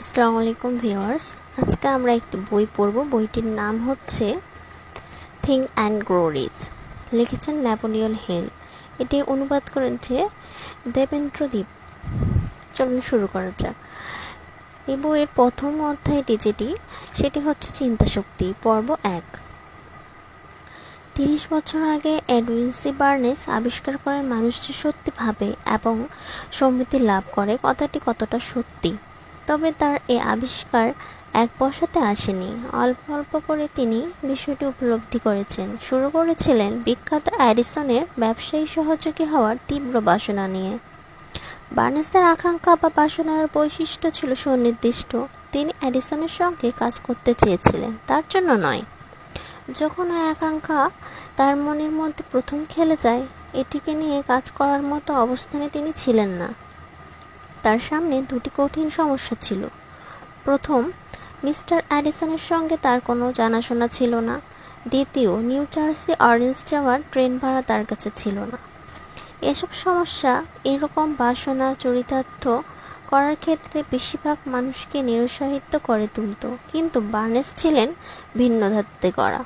আসসালামু আলাইকুম ভিউয়ার্স। আজকে আমরা একটি বই পড়ব। বইটির নাম হচ্ছে থিং অ্যান্ড গ্রো রিচ। লিখেছেন ন্যাপোলিয়ন হিল। এটি অনুবাদ করেছে দেবেন্দ্রদীপ চলুন শুরু করা যাক। এই বইয়ের প্রথম অধ্যায়টি যেটি, সেটি হচ্ছে চিন্তাশক্তি, পর্ব এক। তিরিশ বছর আগে এডউইন সি বার্নেস আবিষ্কার করেন মানুষ যে সত্যি ভাবে এবং সমৃদ্ধি লাভ করে। কথাটি কতটা সত্যি? তবে তার এ আবিষ্কার এক বসাতে আসেনি। অল্প অল্প করে তিনি বিষয়টি উপলব্ধি করেছেন। শুরু করেছিলেন বিখ্যাত অ্যাডিসনের ব্যবসায়ী সহযোগী হওয়ার তীব্র বাসনা নিয়ে। বার্নেসের আকাঙ্ক্ষা বা বাসনার বৈশিষ্ট্য ছিল সুনির্দিষ্ট। তিনি অ্যাডিসনের সঙ্গে কাজ করতে চেয়েছিলেন, তার জন্য নয়। যখন ওই আকাঙ্ক্ষা তার মনের মধ্যে প্রথম খেলে যায়, এটিকে নিয়ে কাজ করার মতো অবস্থানে তিনি ছিলেন না। তার সামনে দুটি কঠিন সমস্যা ছিল। প্রথম, মিস্টার অ্যাডিসনের সঙ্গে তার কোনো জানাশোনা ছিল না। দ্বিতীয়, নিউ জার্সি অরেঞ্জ যাওয়ার ট্রেন ভাড়া তার কাছে ছিল না। এসব সমস্যা এরকম বাসনা, চরিতার্থ করার ক্ষেত্রে বেশিরভাগ মানুষকে নিরুৎসাহিত করে তুলত। কিন্তু বার্নেস ছিলেন ভিন্ন ধাত্তে করা